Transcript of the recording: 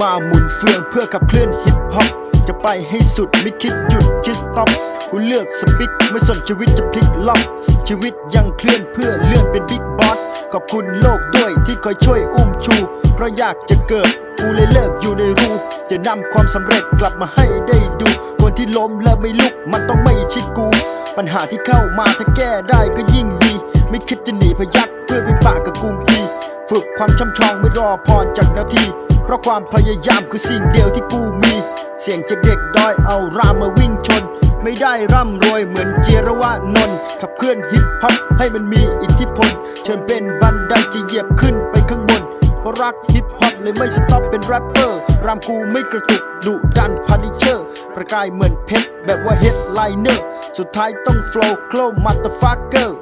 มาหมุนเฟืองเพื่อขับเคลื่อนฮิปฮอปจะไปให้สุดไม่คิดหยุดคิดสต็อปกูเลือกสปิดไม่สนชีวิตจะพลิกล็อกชีวิตยังเคลื่อนเพื่อเลื่อนเป็นบิ๊กบอสขอบคุณโลกด้วยที่คอยช่วยอุ้มชู เพราะอยากจะเกิดกูเลยเลิกอยู่ในรูจะนำความสำเร็จกลับมาให้ได้ดู คนที่ล้มแล้วไม่ลุกมันต้องไม่ชิดกู ปัญหาที่เข้ามาถ้าแก้ได้ก็ยิ่งดี ไม่คิดจะหนีพยักเพื่อไปปะกับกรุงพีฝึกความช่ำชองไม่รอพรจากนาที ราะความพยายามคือสิ่งเดียวที่กูมี เสียงจากเด็กดอยเอารามมาวิ่งชน ไม่ได้ร่ำรวยเหมือนเจรวานนท์ขับเคลื่อนฮิปฮอปให้มันมีอิทธิพล เชิญเป็นบันไดจะเหยียบขึ้นไปข้างบน เพราะรักฮิปฮอปเลยไม่สต็อปเป็นแรปเปอร์รามกูไม่กระตุกดุดันพันิเชอร์ ประกายเหมือนเพชรแบบว่าเฮดไลเนอร์ สุดท้ายต้องโฟล์โคลมัตเตอร์ฟักเกอร์